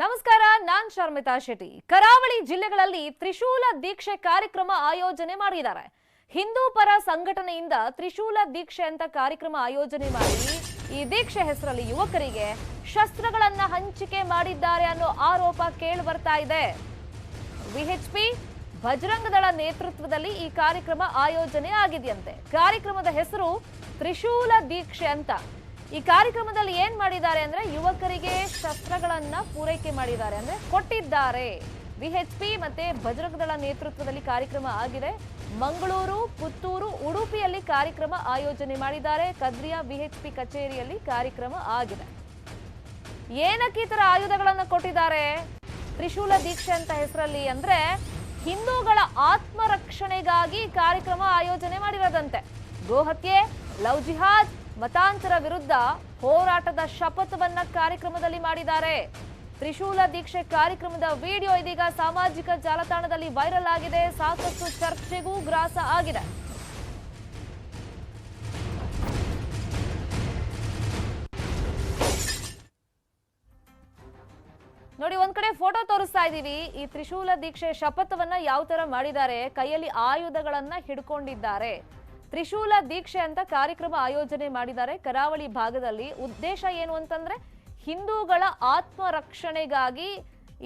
ನಮಸ್ಕಾರ, ನಾನ್ ಶರ್ಮಿತಾ ಶೆಟ್ಟಿ. ಕರಾವಳಿ ಜಿಲ್ಲೆಗಳಲ್ಲಿ ತ್ರಿಶೂಲ ದೀಕ್ಷೆ ಕಾರ್ಯಕ್ರಮ ಆಯೋಜನೆ ಮಾಡಿದ್ದಾರೆ. ಹಿಂದೂ ಪರ ಸಂಘಟನೆಯಿಂದ ತ್ರಿಶೂಲ ದೀಕ್ಷೆ ಅಂತ ಕಾರ್ಯಕ್ರಮ ಆಯೋಜನೆ ಮಾಡಿ ಈ ದೀಕ್ಷೆ ಹೆಸರಲ್ಲಿ ಯುವಕರಿಗೆ ಶಸ್ತ್ರಗಳನ್ನ ಹಂಚಿಕೆ ಮಾಡಿದ್ದಾರೆ ಅನ್ನೋ ಆರೋಪ ಕೇಳಿ ಬರ್ತಾ ಇದೆ. ವಿಎಚ್ಪಿ ಬಜರಂಗ ದಳ ನೇತೃತ್ವದಲ್ಲಿ ಈ ಕಾರ್ಯಕ್ರಮ ಆಯೋಜನೆ ಆಗಿದೆಯಂತೆ. ಕಾರ್ಯಕ್ರಮದ ಹೆಸರು ತ್ರಿಶೂಲ ದೀಕ್ಷೆ ಅಂತ. ಈ ಕಾರ್ಯಕ್ರಮದಲ್ಲಿ ಏನ್ ಮಾಡಿದ್ದಾರೆ ಅಂದ್ರೆ ಯುವಕರಿಗೆ ಶಸ್ತ್ರಗಳನ್ನ ಪೂರೈಕೆ ಮಾಡಿದ್ದಾರೆ ಅಂದ್ರೆ ಕೊಟ್ಟಿದ್ದಾರೆ. ವಿಎಚ್ಪಿ ಮತ್ತೆ ಬಜರಂಗ ದಳ ನೇತೃತ್ವದಲ್ಲಿ ಕಾರ್ಯಕ್ರಮ ಆಗಿದೆ. ಮಂಗಳೂರು, ಪುತ್ತೂರು, ಉಡುಪಿಯಲ್ಲಿ ಕಾರ್ಯಕ್ರಮ ಆಯೋಜನೆ ಮಾಡಿದ್ದಾರೆ. ಕದ್ರಿಯ ವಿಎಚ್ಪಿ ಕಚೇರಿಯಲ್ಲಿ ಕಾರ್ಯಕ್ರಮ ಆಗಿದೆ. ಏನಕ್ಕೆ ಈ ತರ ಆಯುಧಗಳನ್ನ ಕೊಟ್ಟಿದ್ದಾರೆ? ತ್ರಿಶೂಲ ದೀಕ್ಷೆ ಅಂತ ಹೆಸರಲ್ಲಿ ಅಂದ್ರೆ ಹಿಂದೂಗಳ ಆತ್ಮರಕ್ಷಣೆಗಾಗಿ ಕಾರ್ಯಕ್ರಮ ಆಯೋಜನೆ ಮಾಡಿರೋದಂತೆ. ಗೋಹತ್ಯೆ, ಲವ್ ಜಿಹಾದ್, ಮತಾಂತರ ವಿರುದ್ಧ ಹೋರಾಟದ ಶಪಥವನ್ನ ಕಾರ್ಯಕ್ರಮದಲ್ಲಿ ಮಾಡಿದ್ದಾರೆ. ತ್ರಿಶೂಲ ದೀಕ್ಷೆ ಕಾರ್ಯಕ್ರಮದ ವಿಡಿಯೋ ಇದೀಗ ಸಾಮಾಜಿಕ ಜಾಲತಾಣದಲ್ಲಿ ವೈರಲ್ ಆಗಿದೆ. ಸಾಕಷ್ಟು ಚರ್ಚೆಗೂ ಗ್ರಾಸ ಆಗಿದೆ. ನೋಡಿ, ಒಂದ್ ಕಡೆ ಫೋಟೋ ತೋರಿಸ್ತಾ ಇದೀವಿ ಈ ತ್ರಿಶೂಲ ದೀಕ್ಷೆ ಶಪಥವನ್ನ ಯಾವ ತರ ಮಾಡಿದ್ದಾರೆ, ಕೈಯಲ್ಲಿ ಆಯುಧಗಳನ್ನ ಹಿಡ್ಕೊಂಡಿದ್ದಾರೆ. ತ್ರಿಶೂಲ ದೀಕ್ಷೆ ಅಂತ ಕಾರ್ಯಕ್ರಮ ಆಯೋಜನೆ ಮಾಡಿದ್ದಾರೆ ಕರಾವಳಿ ಭಾಗದಲ್ಲಿ. ಉದ್ದೇಶ ಏನು ಅಂತಂದ್ರೆ, ಹಿಂದೂಗಳ ಆತ್ಮರಕ್ಷಣೆಗಾಗಿ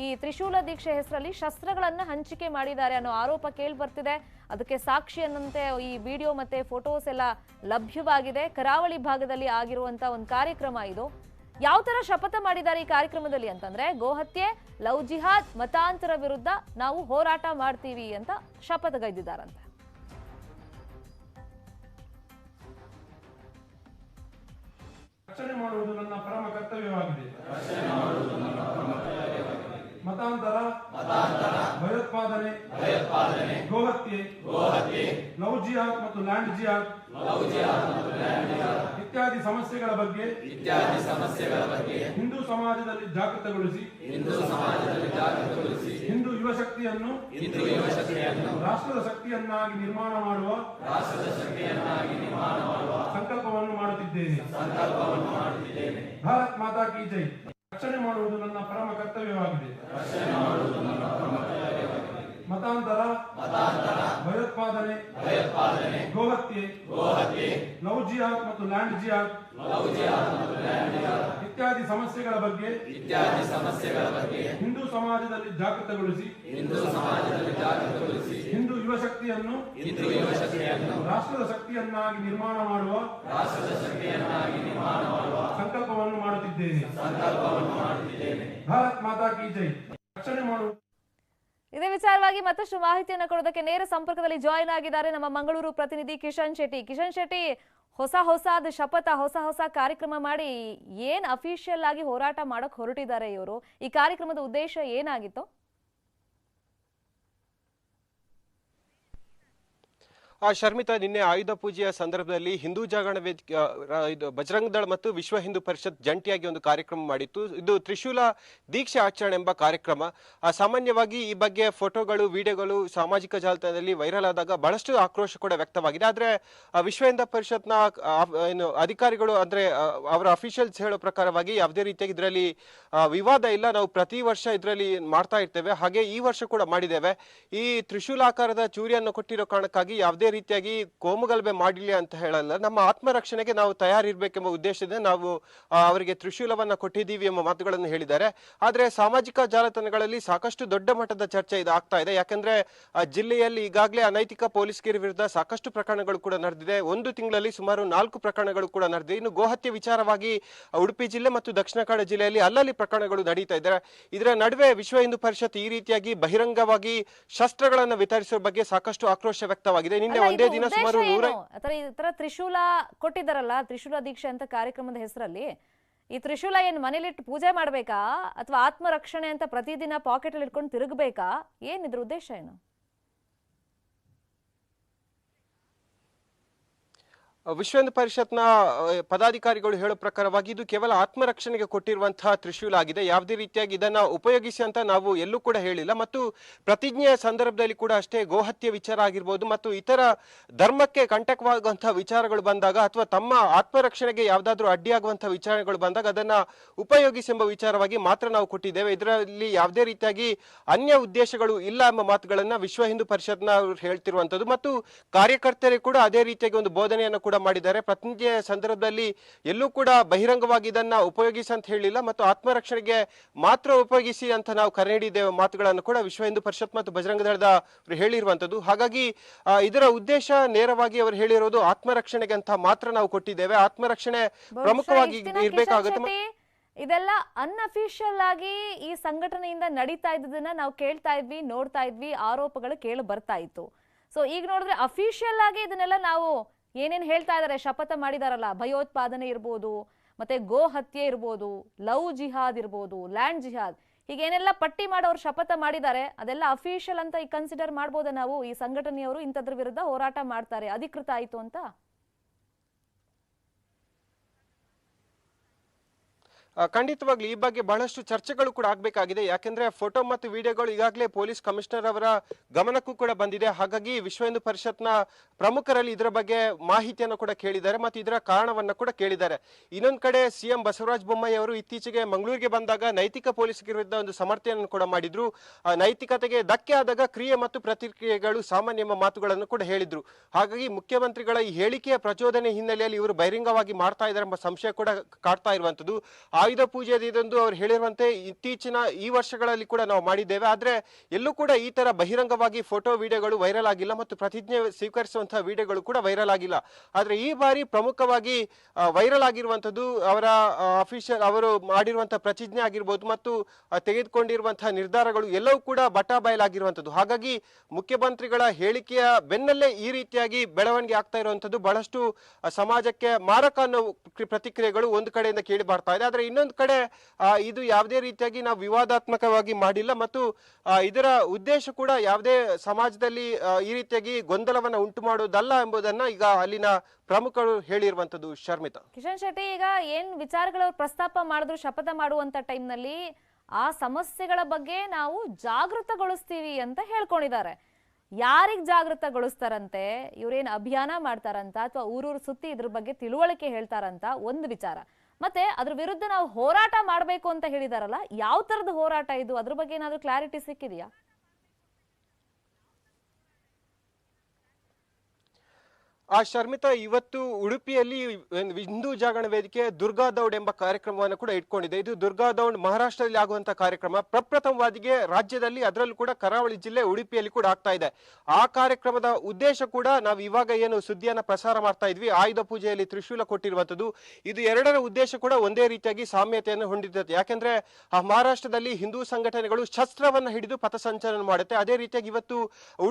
ಈ ತ್ರಿಶೂಲ ದೀಕ್ಷೆ ಹೆಸರಲ್ಲಿ ಶಸ್ತ್ರಗಳನ್ನ ಹಂಚಿಕೆ ಮಾಡಿದ್ದಾರೆ ಅನ್ನೋ ಆರೋಪ ಕೇಳಿ ಬರ್ತಿದೆ. ಅದಕ್ಕೆ ಸಾಕ್ಷಿ ಅನ್ನಂತೆ ಈ ವಿಡಿಯೋ ಮತ್ತೆ ಫೋಟೋಸ್ ಎಲ್ಲ ಲಭ್ಯವಾಗಿದೆ. ಕರಾವಳಿ ಭಾಗದಲ್ಲಿ ಆಗಿರುವಂತ ಒಂದು ಕಾರ್ಯಕ್ರಮ ಇದು. ಯಾವ ತರ ಶಪಥ ಮಾಡಿದ್ದಾರೆ ಈ ಕಾರ್ಯಕ್ರಮದಲ್ಲಿ ಅಂತಂದ್ರೆ ಗೋಹತ್ಯೆ ಲವ್ ಜಿಹಾದ್, ಮತಾಂತರ ವಿರುದ್ಧ ನಾವು ಹೋರಾಟ ಮಾಡ್ತೀವಿ ಅಂತ ಶಪಥಗೈದಿದ್ದಾರಂತೆ. ರಕ್ಷಣೆ ಮಾಡುವುದು ನನ್ನ ಪರಮ ಕರ್ತವ್ಯವಾಗಿದೆ. ಮತಾಂತರ, ಭಯೋತ್ಪಾದನೆ ಗೋಹತ್ಯೆ ಲವ್ ಜಿಹಾದ್ ಮತ್ತು ಲ್ಯಾಂಡ್ ಜಿಹಾದ್. ಇತ್ಯಾದಿ ಸಮಸ್ಯೆಗಳ ಬಗ್ಗೆ ಇತ್ಯಾದಿ ಸಮಸ್ಯೆಗಳ ಬಗ್ಗೆ ಹಿಂದೂ ಸಮಾಜದಲ್ಲಿ ಜಾಗೃತಗೊಳಿಸಿ ಹಿಂದೂ ಸಮಾಜದಲ್ಲಿ ಜಾಗೃತಗೊಳಿಸಿ ಹಿಂದೂ ಯುವ ಶಕ್ತಿಯನ್ನು ರಾಷ್ಟ್ರದ ಶಕ್ತಿಯನ್ನಾಗಿ ನಿರ್ಮಾಣ ಮಾಡುವ ರಾಷ್ಟ್ರದ ಶಕ್ತಿಯನ್ನಾಗಿ ನಿರ್ಮಾಣ ಮಾಡುವ ಸಂಕಲ್ಪವನ್ನು ಮಾಡುತ್ತಿದ್ದೇನೆ. ಸಂಕಲ್ಪವನ್ನು ಮಾಡುತ್ತಿದ್ದೇನೆ. ಭಾರತ್ ಮಾತಾ ಕಿ ಜೈ. ರಕ್ಷಣೆ ಮಾಡುವುದು ನನ್ನ ಪರಮ ಕರ್ತವ್ಯವಾಗಿದೆ. ಮತಾಂತರ ಮತಾಂತರ ಭಯೋತ್ಪಾದನೆ ಭಯೋತ್ಪಾದನೆ ಗೋಹತ್ಯೆ ಲವ್ ಜಿಹಾದ್ ಮತ್ತು ಲ್ಯಾಂಡ್ ಜಿಹಾದ್ ಇತ್ಯಾದಿ ಸಮಸ್ಯೆಗಳ ಬಗ್ಗೆ ಇತ್ಯಾದಿ ಸಮಸ್ಯೆಗಳ ಬಗ್ಗೆ ಹಿಂದೂ ಸಮಾಜದಲ್ಲಿ ಜಾಗೃತಗೊಳಿಸಿ ಹಿಂದೂ ಸಮಾಜದಲ್ಲಿ ಜಾಗೃತಗೊಳಿಸಿ ಹಿಂದೂ ಯುವ ಶಕ್ತಿಯನ್ನು ರಾಷ್ಟ್ರದ ಶಕ್ತಿಯನ್ನಾಗಿ ನಿರ್ಮಾಣ ಮಾಡುವ ರಾಷ್ಟ್ರದ ಶಕ್ತಿಯನ್ನಾಗಿ ನಿರ್ಮಾಣ ಮಾಡುವ ಸಂಕಲ್ಪವನ್ನು ಮಾಡುತ್ತಿದ್ದೇನೆ. ಭಾರತ್ ಮಾತಾ ಕಿ ಜೈ. ರಕ್ಷಣೆ ಮಾಡುವ ಇದೇ ವಿಚಾರವಾಗಿ ಮತ್ತಷ್ಟು ಮಾಹಿತಿಯನ್ನು ಕೊಡೋದಕ್ಕೆ ನೇರ ಸಂಪರ್ಕದಲ್ಲಿ ಜಾಯಿನ್ ಆಗಿದ್ದಾರೆ ನಮ್ಮ ಮಂಗಳೂರು ಪ್ರತಿನಿಧಿ ಕಿಶನ್ ಶೆಟ್ಟಿ. ಕಿಶನ್ ಶೆಟ್ಟಿ, ಹೊಸ ಹೊಸದ ಶಪಥ, ಹೊಸ ಹೊಸ ಕಾರ್ಯಕ್ರಮ ಮಾಡಿ ಏನ್ ಅಫಿಷಿಯಲ್ ಆಗಿ ಹೋರಾಟ ಮಾಡಕ್ ಹೊರಟಿದ್ದಾರೆ ಇವರು? ಈ ಕಾರ್ಯಕ್ರಮದ ಉದ್ದೇಶ ಏನಾಗಿತ್ತು? ಆ ಶರ್ಮಿತ ನಿನ್ನೆ ಆಯುಧ ಪೂಜೆಯ ಸಂದರ್ಭದಲ್ಲಿ ಹಿಂದೂ ಜಾಗರಣ ವೇದಿಕೆ ಇದು ಬಜರಂಗ ದಳ ಮತ್ತು ವಿಶ್ವ ಹಿಂದೂ ಪರಿಷತ್ ಜಂಟಿಯಾಗಿ ಒಂದು ಕಾರ್ಯಕ್ರಮ ಮಾಡಿತ್ತು. ಇದು ತ್ರಿಶೂಲ ದೀಕ್ಷೆ ಆಚರಣೆ ಎಂಬ ಕಾರ್ಯಕ್ರಮ. ಸಾಮಾನ್ಯವಾಗಿ ಈ ಬಗ್ಗೆ ಫೋಟೋಗಳು, ವಿಡಿಯೋಗಳು ಸಾಮಾಜಿಕ ಜಾಲತಾಣದಲ್ಲಿ ವೈರಲ್ ಆದಾಗ ಬಹಳಷ್ಟು ಆಕ್ರೋಶ ಕೂಡ ವ್ಯಕ್ತವಾಗಿದೆ. ಆದರೆ ವಿಶ್ವ ಹಿಂದೂ ಪರಿಷತ್ನ ಏನು ಅಧಿಕಾರಿಗಳು ಅಂದ್ರೆ ಅವರ ಅಫಿಷಿಯಲ್ಸ್ ಹೇಳೋ ಪ್ರಕಾರವಾಗಿ ಯಾವುದೇ ರೀತಿಯಾಗಿ ಇದರಲ್ಲಿ ವಿವಾದ ಇಲ್ಲ. ನಾವು ಪ್ರತಿ ವರ್ಷ ಇದರಲ್ಲಿ ಮಾಡ್ತಾ ಇರ್ತೇವೆ. ಹಾಗೆ ಈ ವರ್ಷ ಕೂಡ ಮಾಡಿದ್ದೇವೆ. ಈ ತ್ರಿಶೂಲಾಕಾರದ ಚೂರಿಯನ್ನು ಕೊಟ್ಟಿರೋ ಕಾರಣಕ್ಕಾಗಿ ಯಾವುದೇ ರೀತಿಯಾಗಿ ಕೋಮುಗಲಭೆ ಮಾಡಿಲ್ಲ ಅಂತ ಹೇಳಲ್ಲ. ನಮ್ಮ ಆತ್ಮರಕ್ಷಣೆಗೆ ನಾವು ತಯಾರಿರ್ಬೇಕೆಂಬ ಉದ್ದೇಶದಿಂದ ನಾವು ಅವರಿಗೆ ತ್ರಿಶೂಲವನ್ನ ಕೊಟ್ಟಿದ್ದೀವಿ ಎಂಬ ಮಾತುಗಳನ್ನು ಹೇಳಿದ್ದಾರೆ. ಆದರೆ ಸಾಮಾಜಿಕ ಜಾಲತಾಣಗಳಲ್ಲಿ ಸಾಕಷ್ಟು ದೊಡ್ಡ ಮಟ್ಟದ ಚರ್ಚೆ ಇದು ಆಗ್ತಾ ಇದೆ. ಯಾಕಂದ್ರೆ ಜಿಲ್ಲೆಯಲ್ಲಿ ಈಗಾಗಲೇ ಅನೈತಿಕ ಪೊಲೀಸ್ಗಿರಿ ವಿರುದ್ಧ ಸಾಕಷ್ಟು ಪ್ರಕರಣಗಳು ಕೂಡ ನಡೆದಿದೆ. ಒಂದು ತಿಂಗಳಲ್ಲಿ ಸುಮಾರು ನಾಲ್ಕು ಪ್ರಕರಣಗಳು ಕೂಡ ನಡೆದಿದೆ. ಇನ್ನು ಗೋಹತ್ಯೆ ವಿಚಾರವಾಗಿ ಉಡುಪಿ ಜಿಲ್ಲೆ ಮತ್ತು ದಕ್ಷಿಣ ಕನ್ನಡ ಜಿಲ್ಲೆಯಲ್ಲಿ ಅಲ್ಲಲ್ಲಿ ಪ್ರಕರಣಗಳು ನಡೀತಾ ಇದ್ದಾರೆ. ಇದರ ನಡುವೆ ವಿಶ್ವ ಹಿಂದೂ ಪರಿಷತ್ ಈ ರೀತಿಯಾಗಿ ಬಹಿರಂಗವಾಗಿ ಶಸ್ತ್ರಗಳನ್ನು ವಿತರಿಸುವ ಬಗ್ಗೆ ಸಾಕಷ್ಟು ಆಕ್ರೋಶ ವ್ಯಕ್ತವಾಗಿದೆ. ನಿನ್ನೆ ಒಂದೇ ದಿನ ಸುಮಾರು ನೂರ ಏನು? ಅಥವಾ ಈ ತರ ತ್ರಿಶೂಲ ಕೊಟ್ಟಿದ್ದಾರಲ್ಲ ತ್ರಿಶೂಲ ದೀಕ್ಷೆ ಅಂತ ಕಾರ್ಯಕ್ರಮದ ಹೆಸರಲ್ಲಿ ಈ ತ್ರಿಶೂಲ ಏನ್ ಮನೇಲಿಟ್ಟು ಪೂಜೆ ಮಾಡ್ಬೇಕಾ ಅಥವಾ ಆತ್ಮರಕ್ಷಣೆ ಅಂತ ಪ್ರತಿದಿನ ಪಾಕೆಟ್ ಅಲ್ಲಿ ಇಟ್ಕೊಂಡು ತಿರುಗಬೇಕಾ ಏನ್ ಇದ್ರ ಉದ್ದೇಶ ಏನು ವಿಶ್ವ ಹಿಂದೂ ಪರಿಷತ್ನ ಪದಾಧಿಕಾರಿಗಳು ಹೇಳೋ ಪ್ರಕಾರವಾಗಿ ಇದು ಕೇವಲ ಆತ್ಮರಕ್ಷಣೆಗೆ ಕೊಟ್ಟಿರುವಂತಹ ತ್ರಿಶೂಲ ಆಗಿದೆ ಯಾವುದೇ ರೀತಿಯಾಗಿ ಇದನ್ನ ಉಪಯೋಗಿಸಿ ಅಂತ ನಾವು ಎಲ್ಲೂ ಕೂಡ ಹೇಳಿಲ್ಲ. ಮತ್ತು ಪ್ರತಿಜ್ಞೆಯ ಸಂದರ್ಭದಲ್ಲಿ ಕೂಡ ಅಷ್ಟೇ ಗೋಹತ್ಯೆ ವಿಚಾರ ಆಗಿರ್ಬೋದು ಮತ್ತು ಇತರ ಧರ್ಮಕ್ಕೆ ಕಂಟಕವಾಗುವಂತಹ ವಿಚಾರಗಳು ಬಂದಾಗ ಅಥವಾ ತಮ್ಮ ಆತ್ಮರಕ್ಷಣೆಗೆ ಯಾವುದಾದ್ರೂ ಅಡ್ಡಿಯಾಗುವಂತಹ ವಿಚಾರಗಳು ಬಂದಾಗ ಅದನ್ನ ಉಪಯೋಗಿಸಿ ಎಂಬ ವಿಚಾರವಾಗಿ ಮಾತ್ರ ನಾವು ಕೊಟ್ಟಿದ್ದೇವೆ. ಇದರಲ್ಲಿ ಯಾವುದೇ ರೀತಿಯಾಗಿ ಅನ್ಯ ಉದ್ದೇಶಗಳು ಇಲ್ಲ ಎಂಬ ಮಾತುಗಳನ್ನ ವಿಶ್ವ ಹಿಂದೂ ಪರಿಷತ್ನ ಹೇಳ್ತಿರುವಂತದ್ದು ಮತ್ತು ಕಾರ್ಯಕರ್ತರಿಗೆ ಕೂಡ ಅದೇ ರೀತಿಯಾಗಿ ಒಂದು ಬೋಧನೆಯನ್ನು ಕೂಡ ಮಾಡಿದ್ದಾರೆ. ಪ್ರತಿನಿಧಿಯ ಸಂದರ್ಭದಲ್ಲಿ ಎಲ್ಲೂ ಕೂಡ ಬಹಿರಂಗವಾಗಿ ಇದನ್ನ ಉಪಯೋಗಿಸಿ ಅಂತ ಹೇಳಿಲ್ಲ ಮತ್ತು ಆತ್ಮರಕ್ಷಣೆಗೆ ಮಾತ್ರ ಉಪಯೋಗಿಸಿ ಅಂತ ನಾವು ಕರೆ ನೀಡಿದ್ದೇವೆ ಮಾತುಗಳನ್ನು ಕೂಡ ವಿಶ್ವ ಹಿಂದೂ ಪರಿಷತ್ ಮತ್ತು ಬಜರಂಗ ದಳದ ಅವರು ಹೇಳಿರುವಂತದ್ದು ಹಾಗಾಗಿ ಇದರ ಉದ್ದೇಶ ನೇರವಾಗಿ ಅವರು ಹೇಳಿರೋದು ಆತ್ಮರಕ್ಷಣೆಗೆ ಅಂತ ಮಾತ್ರ ನಾವು ಕೊಟ್ಟಿದ್ದೇವೆ. ಆತ್ಮರಕ್ಷಣೆ ಪ್ರಮುಖವಾಗಿ ಇರಬೇಕಾಗುತ್ತೆ. ಇದೆಲ್ಲ ಅನ್ಅಫಿಷಿಯಲ್ ಆಗಿ ಈ ಸಂಘಟನೆಯಿಂದ ನಡೀತಾ ಇದ್ದದನ್ನ ನಾವು ಕೇಳ್ತಾ ಇದ್ವಿ ನೋಡ್ತಾ ಇದ್ವಿ ಆರೋಪಗಳು ಕೇಳಿ ಬರ್ತಾ ಇತ್ತು. ಸೊ ಈಗ ನೋಡಿದ್ರೆ ಅಫಿಷಿಯಲ್ ಆಗಿ ಇದನ್ನೆಲ್ಲ ನಾವು ಏನೇನ್ ಹೇಳ್ತಾ ಇದಾರೆ? ಶಪಥ ಮಾಡಿದಾರಲ್ಲ, ಭಯೋತ್ಪಾದನೆ ಇರ್ಬೋದು, ಮತ್ತೆ ಗೋ ಹತ್ಯೆ ಇರ್ಬೋದು, ಲವ್ ಜಿಹಾದ್ ಇರ್ಬೋದು, ಲ್ಯಾಂಡ್ ಜಿಹಾದ್ ಹೀಗೇನೆಲ್ಲ ಪಟ್ಟಿ ಮಾಡೋರು ಶಪಥ ಮಾಡಿದ್ದಾರೆ, ಅದೆಲ್ಲ ಅಫಿಷಿಯಲ್ ಅಂತ ಈ ಕನ್ಸಿಡರ್ ಮಾಡ್ಬೋದಾ ನಾವು? ಈ ಸಂಘಟನೆಯವರು ಇಂಥದ್ರ ವಿರುದ್ಧ ಹೋರಾಟ ಮಾಡ್ತಾರೆ, ಅಧಿಕೃತ ಆಯಿತು ಅಂತ? ಖಂಡಿತವಾಗ್ಲೂ ಈ ಬಗ್ಗೆ ಬಹಳಷ್ಟು ಚರ್ಚೆಗಳು ಕೂಡ ಆಗಬೇಕಾಗಿದೆ. ಯಾಕೆಂದ್ರೆ ಫೋಟೋ ಮತ್ತು ವಿಡಿಯೋಗಳು ಈಗಾಗಲೇ ಪೊಲೀಸ್ ಕಮಿಷನರ್ ಅವರ ಗಮನಕ್ಕೂ ಕೂಡ ಬಂದಿದೆ. ಹಾಗಾಗಿ ವಿಶ್ವ ಹಿಂದೂ ಪರಿಷತ್ನ ಪ್ರಮುಖರಲ್ಲಿ ಇದರ ಬಗ್ಗೆ ಮಾಹಿತಿಯನ್ನು ಕೂಡ ಕೇಳಿದ್ದಾರೆ ಮತ್ತು ಇದರ ಕಾರಣವನ್ನು ಕೂಡ ಕೇಳಿದ್ದಾರೆ. ಇನ್ನೊಂದು ಕಡೆ ಸಿಎಂ ಬಸವರಾಜ ಬೊಮ್ಮಾಯಿ ಅವರು ಇತ್ತೀಚೆಗೆ ಮಂಗಳೂರಿಗೆ ಬಂದಾಗ ನೈತಿಕ ಪೊಲೀಸ್ ವಿರುದ್ಧ ಒಂದು ಸಮರ್ಥನೆಯನ್ನು ಕೂಡ ಮಾಡಿದ್ರು. ನೈತಿಕತೆಗೆ ಧಕ್ಕೆ ಆದಾಗ ಕ್ರಿಯೆ ಮತ್ತು ಪ್ರತಿಕ್ರಿಯೆಗಳು ಸಾಮಾನ್ಯ ಮಾತುಗಳನ್ನು ಕೂಡ ಹೇಳಿದ್ರು. ಹಾಗಾಗಿ ಮುಖ್ಯಮಂತ್ರಿಗಳ ಈ ಹೇಳಿಕೆಯ ಪ್ರಚೋದನೆ ಹಿನ್ನೆಲೆಯಲ್ಲಿ ಇವರು ಬಹಿರಂಗವಾಗಿ ಮಾಡ್ತಾ ಇದ್ದಾರೆ ಎಂಬ ಸಂಶಯ ಕೂಡ ಕಾಡ್ತಾ ಇರುವಂತದ್ದು ಆಯುಧ ಪೂಜೆ ಇದೊಂದು ಅವ್ರು ಹೇಳಿರುವಂತೆ ಇತ್ತೀಚಿನ ಈ ವರ್ಷಗಳಲ್ಲಿ ಕೂಡ ನಾವು ಮಾಡಿದ್ದೇವೆ. ಆದ್ರೆ ಎಲ್ಲೂ ಕೂಡ ಈ ತರ ಬಹಿರಂಗವಾಗಿ ಫೋಟೋ ವಿಡಿಯೋಗಳು ವೈರಲ್ ಆಗಿಲ್ಲ ಮತ್ತು ಪ್ರತಿಜ್ಞೆ ಸ್ವೀಕರಿಸುವಂತಹ ವಿಡಿಯೋಗಳು ಕೂಡ ವೈರಲ್ ಆಗಿಲ್ಲ. ಆದ್ರೆ ಈ ಬಾರಿ ಪ್ರಮುಖವಾಗಿ ವೈರಲ್ ಆಗಿರುವಂತದ್ದು ಅವರ ಅಫಿಷಿಯಲ್ ಅವರು ಮಾಡಿರುವಂತಹ ಪ್ರತಿಜ್ಞೆ ಆಗಿರ್ಬೋದು ಮತ್ತು ತೆಗೆದುಕೊಂಡಿರುವಂತಹ ನಿರ್ಧಾರಗಳು ಎಲ್ಲವೂ ಕೂಡ ಬಟಾ ಬಯಲಾಗಿರುವಂತದ್ದು ಹಾಗಾಗಿ ಮುಖ್ಯಮಂತ್ರಿಗಳ ಹೇಳಿಕೆಯ ಬೆನ್ನಲ್ಲೇ ಈ ರೀತಿಯಾಗಿ ಬೆಳವಣಿಗೆ ಆಗ್ತಾ ಇರುವಂತದ್ದು ಬಹಳಷ್ಟು ಸಮಾಜಕ್ಕೆ ಮಾರಕ ಅನ್ನೋ ಕ್ರಿ- ಪ್ರತಿಕ್ರಿಯೆಗಳು ಒಂದು ಕಡೆಯಿಂದ ಕೇಳಿ ಬರ್ತಾ ಇದೆ. ಆದ್ರೆ ಇನ್ನೊಂದು ಕಡೆ ಇದು ಯಾವುದೇ ರೀತಿಯಾಗಿ ನಾವು ವಿವಾದಾತ್ಮಕವಾಗಿ ಮಾಡಿಲ್ಲ ಮತ್ತು ಇದರ ಉದ್ದೇಶ ಕೂಡ ಯಾವುದೇ ಸಮಾಜದಲ್ಲಿ ಈ ರೀತಿಯಾಗಿ ಗೊಂದಲವನ್ನ ಉಂಟು ಮಾಡುವುದಲ್ಲ ಎಂಬುದನ್ನ ಈಗ ಅಲ್ಲಿನ ಪ್ರಮುಖರು ಹೇಳಿರುವಂತದ್ದು ಶರ್ಮಿತ. ಕಿಶನ್ ಶೆಟ್ಟಿ, ಈಗ ಏನ್ ವಿಚಾರಗಳು ಪ್ರಸ್ತಾಪ ಮಾಡಿದ್ರು, ಶಪಥ ಮಾಡುವಂತ ಟೈಮ್ನಲ್ಲಿ ಆ ಸಮಸ್ಯೆಗಳ ಬಗ್ಗೆ ನಾವು ಜಾಗೃತಗೊಳಿಸ್ತೀವಿ ಅಂತ ಹೇಳ್ಕೊಂಡಿದ್ದಾರೆ. ಯಾರಿಗ್ ಜಾಗೃತಗೊಳಿಸ್ತಾರಂತೆ? ಇವ್ರೇನ್ ಅಭಿಯಾನ ಮಾಡ್ತಾರಂತ ಅಥವಾ ಊರೂರು ಸುತ್ತಿ ಇದ್ರ ಬಗ್ಗೆ ತಿಳುವಳಿಕೆ ಹೇಳ್ತಾರಂತ ಒಂದು ವಿಚಾರ. ಮತ್ತೆ ಅದ್ರ ವಿರುದ್ಧ ನಾವು ಹೋರಾಟ ಮಾಡಬೇಕು ಅಂತ ಹೇಳಿದಾರಲ್ಲ, ಯಾವ ತರದ ಹೋರಾಟ ಇದು? ಅದ್ರ ಬಗ್ಗೆ ಏನಾದ್ರೂ ಕ್ಲಾರಿಟಿ ಸಿಕ್ಕಿದೆಯಾ? ಆ ಶರ್ಮಿತಾ ಇವತ್ತು ಉಡುಪಿಯಲ್ಲಿ ಹಿಂದೂ ಜಾಗರಣ ವೇದಿಕೆ ದುರ್ಗಾ ದೌಡ್ ಎಂಬ ಕಾರ್ಯಕ್ರಮವನ್ನು ಕೂಡ ಇಟ್ಕೊಂಡಿದೆ. ಇದು ದುರ್ಗಾ ದೌಡ್ ಮಹಾರಾಷ್ಟ್ರದಲ್ಲಿ ಆಗುವಂತಹ ಕಾರ್ಯಕ್ರಮ. ಪ್ರಪ್ರಥಮವಾದಿಗೆ ರಾಜ್ಯದಲ್ಲಿ ಅದರಲ್ಲೂ ಕೂಡ ಕರಾವಳಿ ಜಿಲ್ಲೆ ಉಡುಪಿಯಲ್ಲಿ ಕೂಡ ಆಗ್ತಾ ಇದೆ. ಆ ಕಾರ್ಯಕ್ರಮದ ಉದ್ದೇಶ ಕೂಡ ನಾವು ಇವಾಗ ಏನು ಸುದ್ದಿಯನ್ನು ಪ್ರಸಾರ ಮಾಡ್ತಾ ಇದ್ವಿ. ಆಯುಧ ಪೂಜೆಯಲ್ಲಿ ತ್ರಿಶೂಲ ಕೊಟ್ಟಿರುವಂತದ್ದು ಇದು ಎರಡರ ಉದ್ದೇಶ ಕೂಡ ಒಂದೇ ರೀತಿಯಾಗಿ ಸಾಮ್ಯತೆಯನ್ನು ಹೊಂದಿರ್ತದೆ ಯಾಕೆಂದ್ರೆ ಆ ಮಹಾರಾಷ್ಟ್ರದಲ್ಲಿ ಹಿಂದೂ ಸಂಘಟನೆಗಳು ಶಸ್ತ್ರವನ್ನು ಹಿಡಿದು ಪಥಸಂಚಲನ ಮಾಡುತ್ತೆ. ಅದೇ ರೀತಿಯಾಗಿ ಇವತ್ತು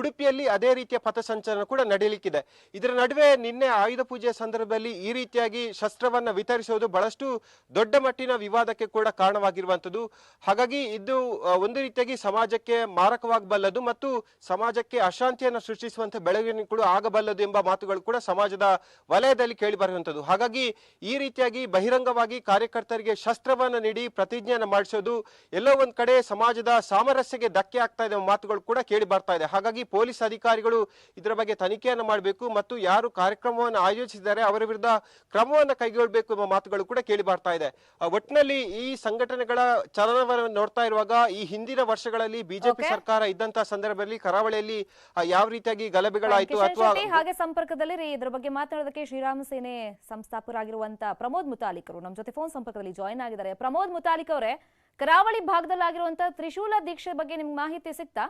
ಉಡುಪಿಯಲ್ಲಿ ಅದೇ ರೀತಿಯ ಪಥಸಂಚಲನ ಕೂಡ ನಡೆಯಲಿಕ್ಕಿದೆ ಇದರ ನಡುವೆ ನಿನ್ನೆ ಆಯುಧ ಪೂಜೆ ಸಂದರ್ಭದಲ್ಲಿ ಈ ರೀತಿಯಾಗಿ ಶಸ್ತ್ರವನ್ನ ವಿತರಿಸುವುದು ಬಹಳಷ್ಟು ದೊಡ್ಡ ಮಟ್ಟಿನ ವಿವಾದಕ್ಕೆ ಕೂಡ ಕಾರಣವಾಗಿರುವಂತದ್ದು ಹಾಗಾಗಿ ಇದು ಒಂದು ರೀತಿಯಾಗಿ ಸಮಾಜಕ್ಕೆ ಮಾರಕವಾಗಬಲ್ಲದು ಮತ್ತು ಸಮಾಜಕ್ಕೆ ಅಶಾಂತಿಯನ್ನು ಸೃಷ್ಟಿಸುವಂತಹ ಬೆಳವಣಿಗೆಗಳು ಆಗಬಲ್ಲದು ಎಂಬ ಮಾತುಗಳು ಕೂಡ ಸಮಾಜದ ವಲಯದಲ್ಲಿ ಕೇಳಿ ಬರುವಂತದ್ದು ಹಾಗಾಗಿ ಈ ರೀತಿಯಾಗಿ ಬಹಿರಂಗವಾಗಿ ಕಾರ್ಯಕರ್ತರಿಗೆ ಶಸ್ತ್ರವನ್ನು ನೀಡಿ ಪ್ರತಿಜ್ಞೆಯನ್ನು ಮಾಡಿಸೋದು ಎಲ್ಲೋ ಒಂದ್ ಕಡೆ ಸಮಾಜದ ಸಾಮರಸ್ಯಕ್ಕೆ ಧಕ್ಕೆ ಆಗ್ತಾ ಇದೆ ಮಾತುಗಳು ಕೂಡ ಕೇಳಿ ಬರ್ತಾ ಇದೆ. ಹಾಗಾಗಿ ಪೊಲೀಸ್ ಅಧಿಕಾರಿಗಳು ಇದರ ಬಗ್ಗೆ ತನಿಖೆಯನ್ನು ಮಾಡಬೇಕು ಮತ್ತು ಯಾರು ಕಾರ್ಯಕ್ರಮವನ್ನು ಆಯೋಜಿಸಿದ್ದಾರೆ ಅವರ ವಿರುದ್ಧ ಕ್ರಮವನ್ನು ಕೈಗೊಳ್ಳಬೇಕು ಎಂಬ ಮಾತುಗಳು ಕೂಡ ಕೇಳಿ ಬರ್ತಾ ಇದೆ. ಒಟ್ಟಿನಲ್ಲಿ ಈ ಸಂಘಟನೆಗಳ ಚಲನವನ್ನು ನೋಡ್ತಾ ಇರುವಾಗ ಈ ಹಿಂದಿನ ವರ್ಷಗಳಲ್ಲಿ ಬಿಜೆಪಿ ಸರ್ಕಾರ ಇದ್ದಂತಹ ಸಂದರ್ಭದಲ್ಲಿ ಕರಾವಳಿಯಲ್ಲಿ ಯಾವ ರೀತಿಯಾಗಿ ಗಲಭೆಗಳಾಯ್ತು ಅಥವಾ ಹಾಗೆ ಸಂಪರ್ಕದಲ್ಲಿ ರೀ ಇದ್ರ ಬಗ್ಗೆ ಮಾತನಾಡೋದಕ್ಕೆ ಶ್ರೀರಾಮ ಸೇನೆ ಸಂಸ್ಥಾಪಕರಾಗಿರುವಂತಹ ಪ್ರಮೋದ್ ಮುತಾಲಿಕರು. ನಮ್ಮ ಜೊತೆ ಫೋನ್ ಸಂಪರ್ಕದಲ್ಲಿ ಜಾಯಿನ್ ಆಗಿದ್ದಾರೆ. ಪ್ರಮೋದ್ ಮುತಾಲಿಕ್ ಅವರೇ ಕರಾವಳಿ ಭಾಗದಲ್ಲಾಗಿರುವಂತ ತ್ರಿಶೂಲ ದೀಕ್ಷೆ ಬಗ್ಗೆ ನಿಮ್ಗೆ ಮಾಹಿತಿ ಸಿಕ್ತಾ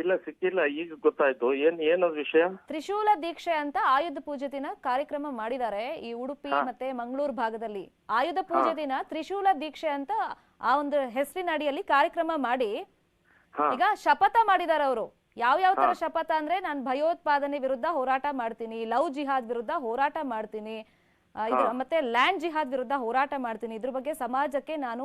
ಇಲ್ಲ ಸಿಕ್ಕಿಲ್ಲ. ಈಗ ಗೊತ್ತಾಯ್ತು. ಏನ್ ಏನದ್ ವಿಷಯ? ತ್ರಿಶೂಲ ದೀಕ್ಷೆ ಅಂತ ಆಯುಧ ಪೂಜೆ ದಿನ ಕಾರ್ಯಕ್ರಮ ಮಾಡಿದ್ದಾರೆ ಈ ಉಡುಪಿ ಮತ್ತೆ ಮಂಗಳೂರು ಭಾಗದಲ್ಲಿ. ಆಯುಧ ಪೂಜೆ ದಿನ ತ್ರಿಶೂಲ ದೀಕ್ಷೆ ಅಂತ ಆ ಒಂದು ಹೆಸರಿನ ಅಡಿಯಲ್ಲಿ ಕಾರ್ಯಕ್ರಮ ಮಾಡಿ ಈಗ ಶಪಥ ಮಾಡಿದ್ದಾರೆ ಅವರು. ಯಾವ ಯಾವ ತರ. ಶಪಥ ಅಂದ್ರೆ ನಾನು ಭಯೋತ್ಪಾದನೆ ವಿರುದ್ಧ ಹೋರಾಟ ಮಾಡ್ತೀನಿ ಲವ್ ಜಿಹಾದ್ ವಿರುದ್ಧ ಹೋರಾಟ ಮಾಡ್ತೀನಿ ಇದ್ರ ಮತ್ತೆ ಲ್ಯಾಂಡ್ ಜಿಹಾದ್ ವಿರುದ್ಧ ಹೋರಾಟ ಮಾಡ್ತೀನಿ ಇದ್ರ ಬಗ್ಗೆ ಸಮಾಜಕ್ಕೆ ನಾನು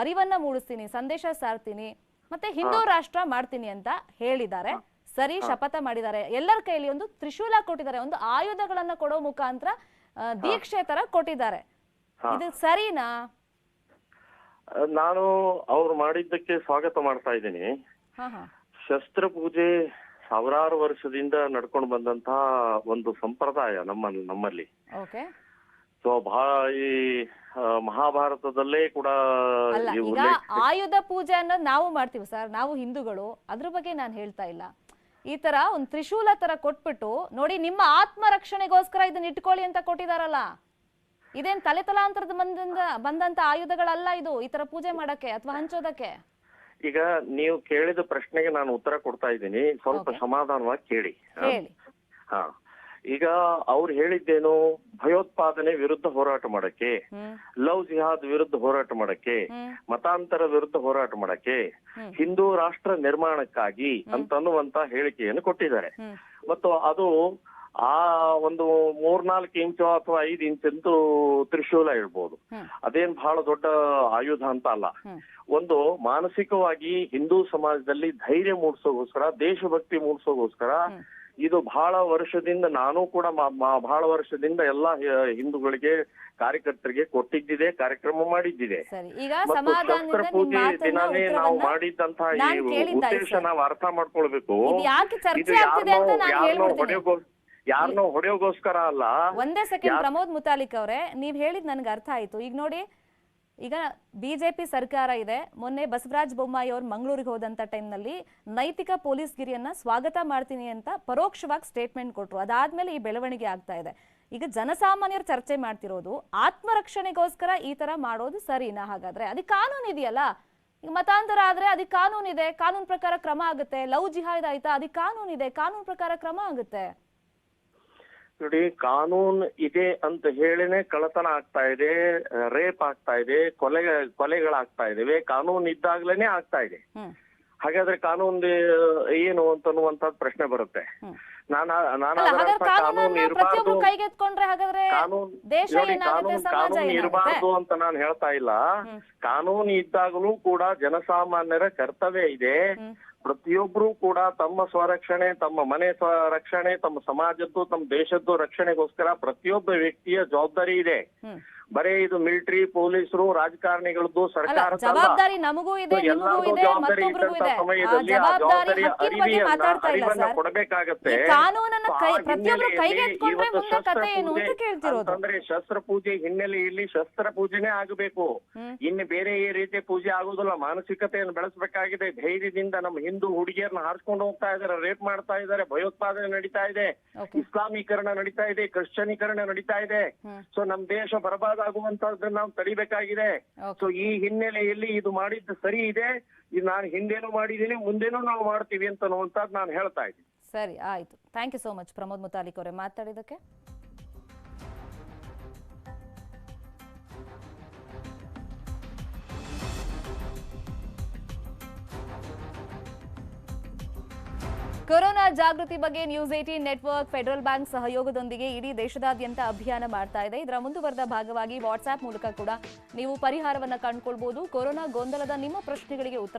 ಅರಿವನ್ನ ಮೂಡಿಸ್ತೀನಿ ಸಂದೇಶ ಸಾರ್ತೀನಿ. ಮತ್ತೆ ಹಿಂದೂ ರಾಷ್ಟ್ರ ಮಾಡ್ತೀನಿ ಅಂತ ಹೇಳಿದ್ದಾರೆ. ಸರಿ ಶಪಥ ಮಾಡಿದ್ದಾರೆ. ಎಲ್ಲರ ಕೈಯಲ್ಲಿ ಒಂದು ತ್ರಿಶೂಲ ಕೊಟ್ಟಿದ್ದಾರೆ. ಒಂದು ಆಯುಧಗಳನ್ನ ಕೊಡೋ ಮುಖಾಂತರ ದೀಕ್ಷೆ ತರ ಕೊಟ್ಟಿದ್ದಾರೆ. ಇದು ಸರಿನಾ? ನಾನು ಅವ್ರು ಮಾಡಿದ್ದಕ್ಕೆ ಸ್ವಾಗತ ಮಾಡ್ತಾ ಇದ್ದೀನಿ. ಶಸ್ತ್ರ ಪೂಜೆ ಸಾವಿರಾರು ವರ್ಷದಿಂದ ನಡ್ಕೊಂಡು ಬಂದಂತಹ ಒಂದು ಸಂಪ್ರದಾಯ ನಮ್ಮ ನಮ್ಮಲ್ಲಿ. ಓಕೆ. ಸೊ ಬಹಳ ಈ ಮಹಾಭಾರತದಲ್ಲೇ ಕೂಡ ಅಲ್ಲ ಈಗ ಆಯುಧ ಪೂಜೆ ಅನ್ನೋದು ನಾವು ಮಾಡ್ತೀವಿ ಸರ್ ನಾವು ಹಿಂದೂಗಳು ಅದ್ರ ಬಗ್ಗೆ ನಾನು ಹೇಳ್ತಾ ಇಲ್ಲ. ಈ ತರ ಒಂದ್ ತ್ರಿಶೂಲ ತರ ಕೊಟ್ಬಿಟ್ಟು ನೋಡಿ ನಿಮ್ಮ ಆತ್ಮ ರಕ್ಷಣೆಗೋಸ್ಕರ ಇದನ್ನ ಇಟ್ಕೊಳ್ಳಿ ಅಂತ ಕೊಟ್ಟಿದಾರಲ್ಲ. ಇದೇನ್ ತಲೆ ತಲಾಂತರದ ಬಂದಿಂದ ಬಂದಂತ ಆಯುಧಗಳಲ್ಲ ಇದು ಈ ತರ ಪೂಜೆ ಮಾಡಕ್ಕೆ ಅಥವಾ ಹಂಚೋದಕ್ಕೆ? ಈಗ ನೀವು ಕೇಳಿದ ಪ್ರಶ್ನೆಗೆ ನಾನು ಉತ್ತರ ಕೊಡ್ತಾ ಇದ್ದೀನಿ. ಸ್ವಲ್ಪ ಸಮಾಧಾನವಾಗಿ ಕೇಳಿ. ಹಾ? ಈಗ ಅವ್ರು ಹೇಳಿದ್ದೇನು ಭಯೋತ್ಪಾದನೆ ವಿರುದ್ಧ ಹೋರಾಟ ಮಾಡಕ್ಕೆ ಲವ್ ಜಿಹಾದ್ ವಿರುದ್ಧ ಹೋರಾಟ ಮಾಡಕ್ಕೆ ಮತಾಂತರ ವಿರುದ್ಧ ಹೋರಾಟ ಮಾಡಕ್ಕೆ ಹಿಂದೂ ರಾಷ್ಟ್ರ ನಿರ್ಮಾಣಕ್ಕಾಗಿ ಅಂತನ್ನುವಂತ ಹೇಳಿಕೆಯನ್ನು ಕೊಟ್ಟಿದ್ದಾರೆ. ಮತ್ತು ಅದು ಆ ಒಂದು ಮೂರ್ನಾಲ್ಕು ಇಂಚು ಅಥವಾ ಐದು ಇಂಚಂತೂ ತ್ರಿಶೂಲ ಇರ್ಬೋದು. ಅದೇನ್ ಬಹಳ ದೊಡ್ಡ ಆಯುಧ ಅಂತ ಅಲ್ಲ. ಒಂದು ಮಾನಸಿಕವಾಗಿ ಹಿಂದೂ ಸಮಾಜದಲ್ಲಿ ಧೈರ್ಯ ಮೂಡಿಸೋಗೋಸ್ಕರ ದೇಶಭಕ್ತಿ ಮೂಡಿಸೋಗೋಸ್ಕರ. ಇದು ಬಹಳ ವರ್ಷದಿಂದ ನಾನು ಕೂಡ ಬಹಳ ವರ್ಷದಿಂದ ಎಲ್ಲಾ ಹಿಂದೂಗಳಿಗೆ ಕಾರ್ಯಕರ್ತರಿಗೆ ಕೊಟ್ಟಿದ್ದಿದೆ ಕಾರ್ಯಕ್ರಮ ಮಾಡಿದ್ದಿದೆ. ಶಸ್ತ್ರ ಪೂಜೆ ದಿನಾನೇ ನಾವು ಮಾಡಿದ್ದಂತಹ ಈ ಉದ್ದೇಶ ನಾವು ಅರ್ಥ ಮಾಡ್ಕೊಳ್ಬೇಕು. ಇದು ಯಾರನ್ನೋ ಹೊಡೆಯೋಗೋ ಯಾರನ್ನೋ ಹೊಡೆಯೋಗೋಸ್ಕರ ಅಲ್ಲ. ಒಂದೇ ಸೆಕೆಂಡ್ ಪ್ರಮೋದ್ ಮುತಾಲಿಕ್ ಅವರೇ ನೀವ್ ಹೇಳಿದ್ ನನ್ಗೆ ಅರ್ಥ ಆಯ್ತು. ಈಗ ನೋಡಿ ಈಗ ಬಿಜೆಪಿ ಸರ್ಕಾರ ಇದೆ. ಮೊನ್ನೆ ಬಸವರಾಜ ಬೊಮ್ಮಾಯಿ ಅವರು ಮಂಗಳೂರಿಗೆ ಹೋದಂಥ ಟೈಮ್ನಲ್ಲಿ ನೈತಿಕ ಪೊಲೀಸ್ ಗಿರಿಯನ್ನ ಸ್ವಾಗತ ಮಾಡ್ತೀನಿ ಅಂತ ಪರೋಕ್ಷವಾಗಿ ಸ್ಟೇಟ್ಮೆಂಟ್ ಕೊಟ್ಟರು ಅದಾದ್ಮೇಲೆ ಈ ಬೆಳವಣಿಗೆ ಆಗ್ತಾ ಇದೆ. ಈಗ ಜನಸಾಮಾನ್ಯರು ಚರ್ಚೆ ಮಾಡ್ತಿರೋದು ಆತ್ಮರಕ್ಷಣೆಗೋಸ್ಕರ ಈ ತರ ಮಾಡೋದು ಸರಿನಾ ಹಾಗಾದ್ರೆ? ಅದಕ್ಕೆ ಕಾನೂನು ಇದೆಯಲ್ಲ. ಈಗ ಮತಾಂತರ ಆದ್ರೆ ಅದಕ್ಕೆ ಕಾನೂನು ಇದೆ ಕಾನೂನು ಪ್ರಕಾರ ಕ್ರಮ ಆಗುತ್ತೆ. ಲವ್ ಜಿಹಾದ್ ಆಯ್ತಾ? ಅದಕ್ಕೆ ಕಾನೂನು ಇದೆ ಕಾನೂನು ಪ್ರಕಾರ ಕ್ರಮ ಆಗುತ್ತೆ. ನೋಡಿ ಕಾನೂನು ಇದೆ ಅಂತ ಹೇಳಿನೇ ಕಳ್ಳತನ ಆಗ್ತಾ ಇದೆ ರೇಪ್ ಆಗ್ತಾ ಇದೆ ಕೊಲೆ ಕೊಲೆಗಳಾಗ್ತಾ ಇದಾವೆ ಕಾನೂನು ಇದ್ದಾಗ್ಲೇನೆ ಆಗ್ತಾ ಇದೆ. ಹಾಗಾದ್ರೆ ಕಾನೂನು ಏನು ಅಂತನ್ನುವಂತ ಪ್ರಶ್ನೆ ಬರುತ್ತೆ. ನಾನು ಕಾನೂನು ಇರಬಾರ್ದು ಕೈಗೆತ್ಕೊಂಡ್ರೆ ಹಾಗಾದ್ರೆ ದೇಶ ಏನಾಗುತ್ತೆ ಸಮಾಜ ಇರಬಾರ್ದು ಅಂತ ನಾನು ಹೇಳ್ತಾ ಇಲ್ಲ. ಕಾನೂನು ಇದ್ದಾಗಲೂ ಕೂಡ ಜನಸಾಮಾನ್ಯರ ಕರ್ತವ್ಯ ಇದೆ. ಪ್ರತಿಯೊಬ್ರು ಕೂಡ ತಮ್ಮ ಸ್ವರಕ್ಷಣೆ ತಮ್ಮ ಮನೆ ಸ್ವರಕ್ಷಣೆ ತಮ್ಮ ಸಮಾಜದ್ದು ತಮ್ಮ ದೇಶದ್ದು ರಕ್ಷಣೆಗೋಸ್ಕರ ಪ್ರತಿಯೊಬ್ಬ ವ್ಯಕ್ತಿಯ ಜವಾಬ್ದಾರಿ ಇದೆ. ಬರೇ ಇದು ಮಿಲಿಟರಿ ಪೊಲೀಸರು ರಾಜಕಾರಣಿಗಳದ್ದು ಸರ್ಕಾರ ಜವಾಬ್ದಾರಿ ನಮಗೂ ಇದೆ ನಿಮಗೂ ಇದೆ ಜವಾಬ್ದಾರಿ ಇದೆ. ಜವಾಬ್ದಾರಿ ಜವಾಬ್ದಾರಿಯ ಹಕ್ಕಿನ ಬಗ್ಗೆ ಮಾತಾಡ್ತಾ ಇಲ್ಲ ಸರ್. ಕೊಡಬೇಕಾಗತ್ತೆ. ಕಾನೂನನ್ನ ಕೈ ಆ ಕೈಗೆ ಎತ್ಕೊಂಡ್ರೆ ಮುಂದೆ ಶಸ್ತ್ರ ಏನು ಅಂತ ಪೂಜೆ ಕೇಳ್ತಿರೋದು. ಇಲ್ಲಿ ಶಸ್ತ್ರ ಪೂಜೆ ಹಿನ್ನೆಲೆಯಲ್ಲಿ ಶಸ್ತ್ರ ಪೂಜೆನೇ ಆಗಬೇಕು. ಇನ್ನು ಬೇರೆ ಈ ರೀತಿ ಪೂಜೆ ಆಗುದಿಲ್ಲ. ಮಾನಸಿಕತೆಯನ್ನು ಬೆಳೆಸಬೇಕಾಗಿದೆ. ಧೈರ್ಯದಿಂದ ನಮ್ಮ ಹಿಂದೂ ಹುಡುಗಿಯರನ್ನ ಹಾರಿಸ್ಕೊಂಡು ಹೋಗ್ತಾ ಇದಾರೆ ರೇಪ್ ಮಾಡ್ತಾ ಇದಾರೆ ಭಯೋತ್ಪಾದನೆ ನಡೀತಾ ಇದೆ ಇಸ್ಲಾಮೀಕರಣ ನಡೀತಾ ಇದೆ ಕ್ರಿಶ್ಚನೀಕರಣ ನಡೀತಾ ಇದೆ. ಸೊ ನಮ್ ದೇಶ ಬರಬಾದ್ ಆಗುವಂತದ್ದನ್ನ ನಾವು ತಡಿಬೇಕಾಗಿದೆ. ಸೊ ಈ ಹಿನ್ನೆಲೆಯಲ್ಲಿ ಇದು ಮಾಡಿದ್ದು ಸರಿ ಇದೆ. ಇದು ನಾನು ಹಿಂದೇನೂ ಮಾಡಿದ್ದೀನಿ ಮುಂದೇನೂ ನಾವು ಮಾಡ್ತೀವಿ ಅಂತ ನಾನು ಹೇಳ್ತಾ ಇದ್ದೀನಿ. ಸರಿ ಆಯ್ತು. Thank you so much Pramod Muthalik ಅವರೇ ಮಾತಾಡಿದಕ್ಕೆ ಕೊರೋನಾ ಜಾಗೃತಿ ಬಗ್ಗೆ news eighteen network federal bank ಸಹಯೋಗದೊಂದಿಗೆ ಇಡೀ ದೇಶದಾದ್ಯಂತ ಅಭಿಯಾನ ಮಾಡ್ತಾ ಇದೆ. ಇದರ ಮುಂದುವರೆದ ಭಾಗವಾಗಿ ವಾಟ್ಸ್ಆಪ್ ಮೂಲಕ ಕೂಡ ನೀವು ಪರಿಹಾರವನ್ನು ಕಂಡುಕೊಳ್ಬಹುದು ಕೊರೋನಾ ಗೊಂದಲದ ನಿಮ್ಮ ಪ್ರಶ್ನೆಗಳಿಗೆ ಉತ್ತರ